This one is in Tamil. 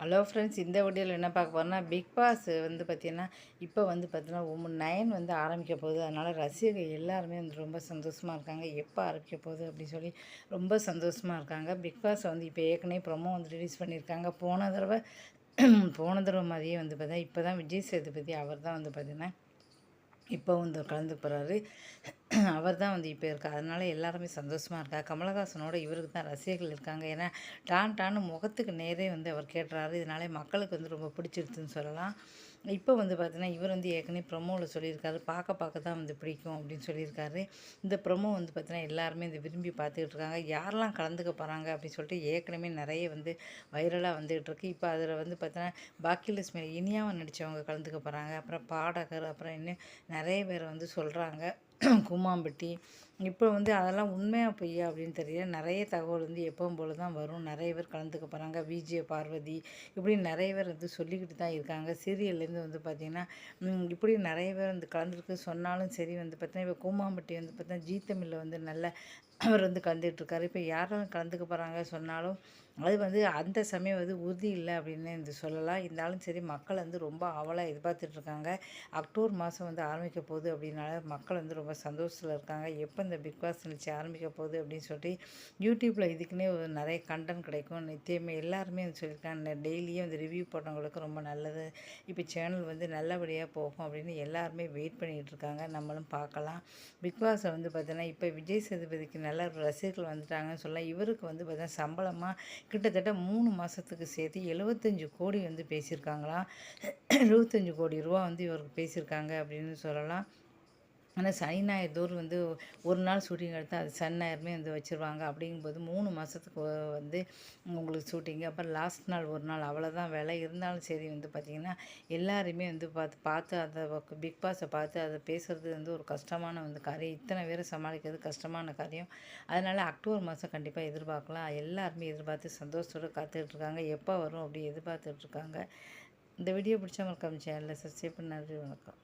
ஹலோ ஃப்ரெண்ட்ஸ் இந்த வீடியோவில் என்ன பார்க்க போகிறோம்னா பிக் பாஸ் வந்து பார்த்திங்கன்னா இப்போ வந்து பார்த்தீங்கன்னா ஒன்று நயன் வந்து ஆரம்பிக்க போகுது. அதனால் ரசிகர்கள் எல்லாருமே வந்து ரொம்ப சந்தோஷமாக இருக்காங்க. எப்போ ஆரம்பிக்க போகுது அப்படின்னு சொல்லி ரொம்ப சந்தோஷமாக இருக்காங்க. பிக் பாஸ் வந்து இப்போ ஏற்கனவே ப்ரொமோ வந்து ரிலீஸ் பண்ணியிருக்காங்க போன தடவை போன தடவை மாதிரியே வந்து பார்த்தா இப்போ தான் விஜய் சேதுபதி அவர் தான் வந்து பார்த்திங்கன்னா இப்போ வந்து கலந்து போகிறாரு அவர் தான் வந்து இப்போ இருக்கா அதனால் எல்லாருமே சந்தோஷமாக இருக்கா கமலஹாசனோட இவருக்கு தான் ரசிகர்கள் இருக்காங்க. ஏன்னா டான் டான்னு முகத்துக்கு நேரே வந்து அவர் கேட்டுறாரு. இதனாலே மக்களுக்கு வந்து ரொம்ப பிடிச்சிருச்சுன்னு சொல்லலாம். இப்போ வந்து பார்த்தீங்கன்னா இவர் வந்து ஏற்கனவே ப்ரொமோவில் சொல்லியிருக்காரு. பார்க்க பார்க்க தான் வந்து பிடிக்கும் அப்படின்னு சொல்லியிருக்காரு. இந்த ப்ரொமோ வந்து பார்த்தீங்கன்னா எல்லாருமே இந்த விரும்பி பார்த்துக்கிட்டு இருக்காங்க. யாரெல்லாம் கலந்துக்க போகிறாங்க அப்படின்னு சொல்லிட்டு ஏற்கனவே நிறைய வந்து வைரலாக வந்துகிட்டு இருக்கு. இப்போ அதில் வந்து பார்த்தீங்கன்னா பாக்கியலட்சுமி இனியாவை நடித்தவங்க கலந்துக்க போகிறாங்க அப்புறம் பாடகர் அப்புறம் இன்னும் நிறைய பேர் வந்து சொல்கிறாங்க கூமாம்பட்டி இப்போ வந்து அதெல்லாம் உண்மையாக பொய்யா அப்படின்னு தெரியல. நிறைய தகவல் வந்து எப்பவும் போல தான் வரும். நிறைய பேர் கலந்துக்க போகிறாங்க விஜய பார்வதி இப்படி நிறைய பேர் வந்து சொல்லிக்கிட்டு தான் இருக்காங்க. சீரியல்லேருந்து வந்து பார்த்திங்கன்னா இப்படி நிறைய பேர் வந்து கலந்துருக்கு. சொன்னாலும் சரி வந்து பார்த்தீங்கன்னா இப்போ கூமாம்பட்டி வந்து பார்த்தீங்கன்னா ஜீ தமிழில் வந்து நல்ல அவர் வந்து கலந்துகிட்ருக்காரு இப்போ யாரும் கலந்துக்க போகிறாங்க சொன்னாலும் அது வந்து அந்த சமயம் வந்து உறுதி இல்லை அப்படின்னு இந்த சொல்லலாம். இருந்தாலும் சரி மக்கள் வந்து ரொம்ப அவலாக எதிர்பார்த்துட்ருக்காங்க அக்டோபர் மாதம் வந்து ஆரம்பிக்க போகுது அப்படின்னால மக்கள் வந்து ரொம்ப சந்தோஷத்தில் இருக்காங்க. எப்போ இந்த பிக் பாஸ் நிகழ்ச்சி ஆரம்பிக்க போகுது அப்படின்னு சொல்லிட்டு யூடியூப்பில் இதுக்குன்னே ஒரு நிறைய கண்டென்ட் கிடைக்கும். நித்தியமே எல்லாருமே வந்து சொல்லியிருக்காங்க. டெய்லியும் வந்து ரிவ்யூ போட்டவங்களுக்கு ரொம்ப நல்லது. இப்போ சேனல் வந்து நல்லபடியாக போகும் அப்படின்னு எல்லாருமே வெயிட் பண்ணிகிட்டு இருக்காங்க. நம்மளும் பார்க்கலாம். பிக் பாஸை வந்து பார்த்தீங்கன்னா இப்போ விஜய் சேதுபதிக்கு நல்ல ரசிகர்கள் வந்துட்டாங்கன்னு சொல்லலாம். இவருக்கு வந்து பார்த்தீங்கன்னா சம்பளமாக கிட்டத்தட்ட மூணு மாதத்துக்கு சேர்த்து எழுபத்தஞ்சு கோடி வந்து பேசியிருக்காங்களாம். எழுபத்தஞ்சு கோடி ரூபா வந்து இவருக்கு பேசியிருக்காங்க அப்படின்னு சொல்லலாம். ஆனால் சனி ஞாயிறு தோறும் வந்து ஒரு நாள் ஷூட்டிங் எடுத்தால் அது சனி ஞாயிறுமே வந்து வச்சுருவாங்க. அப்படிங்கும்போது மூணு மாதத்துக்கு வந்து உங்களுக்கு ஷூட்டிங்கு அப்புறம் லாஸ்ட் நாள் ஒரு நாள் அவ்வளோதான் வேலை. இருந்தாலும் சரி வந்து பார்த்திங்கன்னா எல்லாருமே வந்து பார்த்து பார்த்து அதை பிக் பாஸை பார்த்து அதை பேசுகிறது வந்து ஒரு கஷ்டமான வந்து காரியம். இத்தனை பேரை சமாளிக்கிறது கஷ்டமான காரியம். அதனால் அக்டோபர் மாதம் கண்டிப்பாக எதிர்பார்க்கலாம். எல்லாருமே எதிர்பார்த்து சந்தோஷத்தோடு காத்துட்ருக்காங்க எப்போ வரும் அப்படி எதிர்பார்த்துட்ருக்காங்க இந்த வீடியோ பிடிச்சவங்களுக்கு சேனலில் சப்ஸ்கிரைப் பண்ணி நன்றி வணக்கம்.